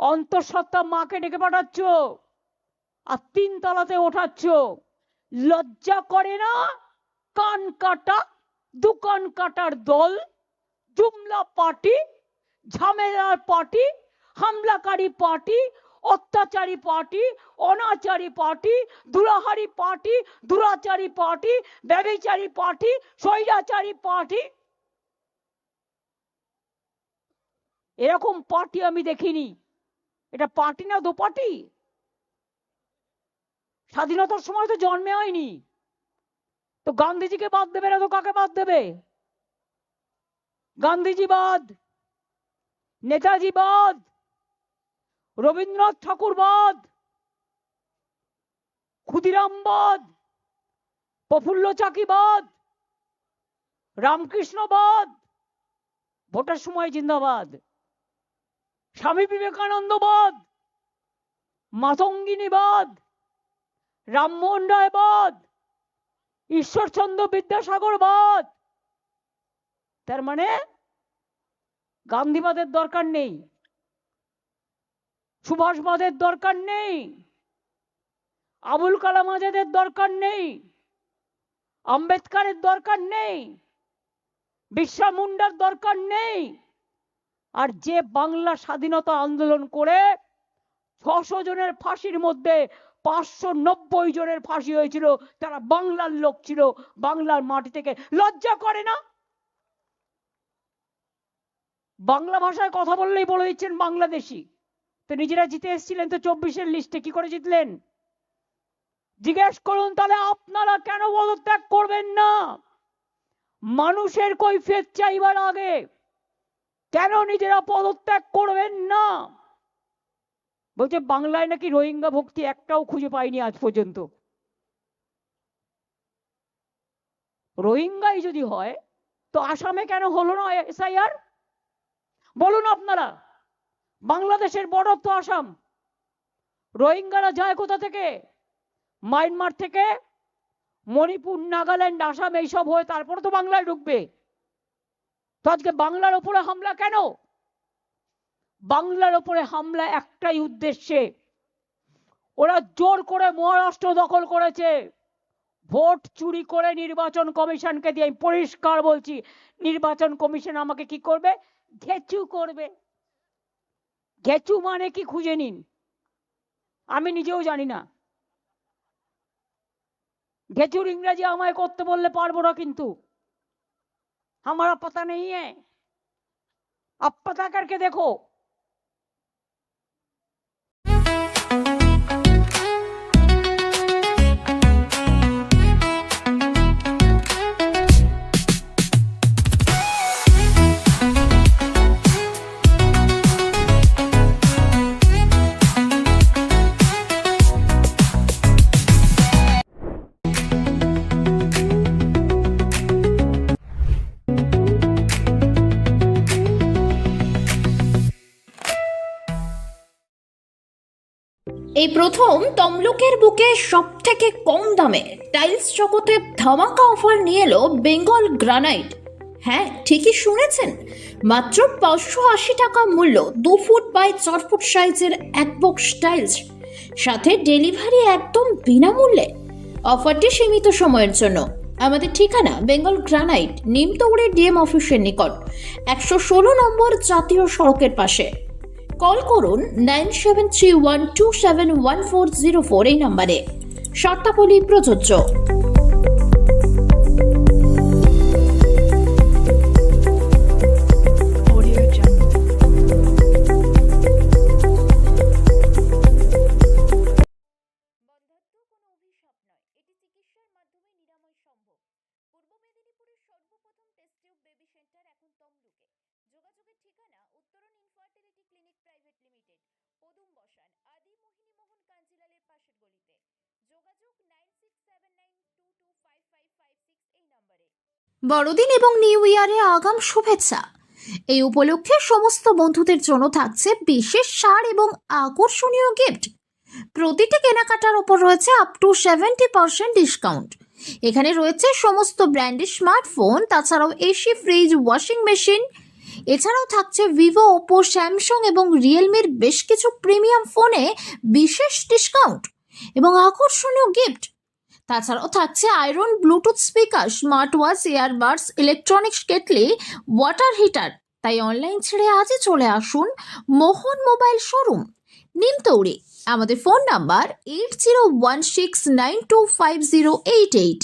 অন্তঃসত্ত্বা মাকে ডেকে পাঠাচ্ছ আর তিন তলাতে ওঠাচ্ছ। লজ্জা করে না? কান কাটা দোকান কাটার দল, জুমলা পার্টি, ঝামেলার পার্টি, হামলাকারী পার্টি, অত্যাচারী পার্টি, অনাচারী পার্টি দুরাহারি পার্টি দুরাচারী পার্টি ব্যবিচারী পার্টি, স্বৈরাচারী পার্টি। এরকম পার্টি আমি দেখিনি। এটা পার্টি না দো পার্টি স্বাধীনতার সময় তো জন্মে হয়নি। তো গান্ধীজিকে বাদ দেবে না তো কাকে বাদ দেবে? গান্ধীজি বাদ, নেতাজি বাদ, রবীন্দ্রনাথ ঠাকুর বাদ, ক্ষুদিরাম বাদ, প্রফুল্ল চাকি বাদ, রামকৃষ্ণ বাদ, ভোটার সময় জিন্দাবাদ। স্বামী বিবেকানন্দ বাদ রামমোহন বাদ ঈশ্বরচন্দ্র বিদ্যাসাগর বাদ তার মানে গান্ধীবাদের দরকার নেই, সুভাষবাদের দরকার নেই, আবুল কালাম আজাদের দরকার নেই, আম্বেদকারের দরকার নেই, বিরসা মুন্ডার দরকার নেই। আর যে বাংলা স্বাধীনতা আন্দোলন করে ছশো জনের ফাঁসির মধ্যে পাঁচশো নব্বই জনের ফাঁসি হয়েছিল, তারা বাংলার লোক ছিল, বাংলার মাটি থেকে লজ্জা করে না? বাংলা ভাষায় কথা বললেই বলে দিচ্ছেন বাংলাদেশি। তো নিজেরা জিতে এসেছিলেন তো চব্বিশের লিস্টে, কি করে জিতলেন? জিজ্ঞেস করুন তাহলে আপনারা কেন পদত্যাগ করবেন না? মানুষের কৈফিয়ত চাইবার আগে কেন নিজেরা পদত্যাগ করবেন না? বলছে, বাংলায় নাকি রোহিঙ্গা ভক্তি একটাও খুঁজে পাইনি আজ পর্যন্ত। রোহিঙ্গাই যদি হয়, তো আসামে কেন হলো না এসআইআর বলুন আপনারা, বাংলাদেশের বর্ডার তো আসাম। রোহিঙ্গারা যায় কোথা থেকে? মায়ানমার থেকে? মণিপুর, নাগাল্যান্ড, আসাম, এইসব হয়ে তারপরে তো বাংলায় ঢুকবে। তো আজকে বাংলার ওপরে হামলা কেন? বাংলার ওপরে হামলা একটাই উদ্দেশ্যে। ওরা জোর করে মহারাষ্ট্র দখল করেছে। ভোট চুরি করে নির্বাচন কমিশনকে দিয়ে পরিষ্কার বলছি, নির্বাচন কমিশন আমাকে কি করবে? ঘেচু করবে। ঘেচু মানে কি খুঁজে নিন। আমি নিজেও জানি না। ঘেচুর ইংরেজি আমায় করতে বললে পারব না কিন্তু। हमारा पता नहीं है। अब पता करके देखो। এই প্রথম তমলুকের বুকে সব থেকে কম দামে টাইলস জগতে ধামাকা অফার নিয়ে এলো বেঙ্গল গ্রানাইট। হ্যাঁ ঠিকই শুনেছেন। মাত্র পাঁচশো আশি টাকা মূল্য দু ফুট বাই চার ফুট সাইজের এক বক্স টাইলস, সাথে ডেলিভারি একদম বিনামূল্যে। অফারটি সীমিত সময়ের জন্য। আমাদের ঠিকানা বেঙ্গল গ্রানাইট, নিমতৌড়ে ডিএম অফিসের নিকট, একশো ষোলো নম্বর জাতীয় সড়কের পাশে। কল করুন nine seven three one two seven one four zero four এই নম্বরে। শর্তাবলী প্রযোজ্য। Audio Jungle. বন্ধাত্ম কোনো অভিশাপ নয় এটি চিকিৎসার মাধ্যমে নিরাময় সম্ভব পূর্ব মেদিনীপুরের সর্বপ্রথম টেস্ট টিউব বেবি সেন্টার এখন তমলুকে। যোগাযোগের ঠিকানা উত্তরণ ইনফার্টিলিটি ক্লিনিক প্রাইভেট লিমিটেড পদুম বসান, আদি মোহিনী মোহন পাশের গলিতে। যোগাযোগ এই নম্বরে। বড়দিন এবং নিউ ইয়ারে আগাম শুভেচ্ছা। এই উপলক্ষে সমস্ত বন্ধুদের জন্য থাকছে বিশেষ সার এবং আকর্ষণীয় গিফট প্রতিটি কেনাকাটার ওপর রয়েছে up to seventy percent discount এখানে রয়েছে সমস্ত ব্র্যান্ডের স্মার্টফোন তাছাড়াও এসি ফ্রিজ ওয়াশিং মেশিন এছাড়াও থাকছে ভিভো ওপো স্যামসাং এবং রিয়েলমির বেশ কিছু প্রিমিয়াম ফোনে বিশেষ ডিসকাউন্ট এবং আকর্ষণীয় গিফট তাছাড়াও থাকছে iron bluetooth speaker smart watch earbuds electronics kettle water heater তাই অনলাইন ছেড়ে আজই চলে আসুন মোহন মোবাইল শোরুম নিমতৌড়ি আমাদের phone number eight zero one six nine two five zero eight eight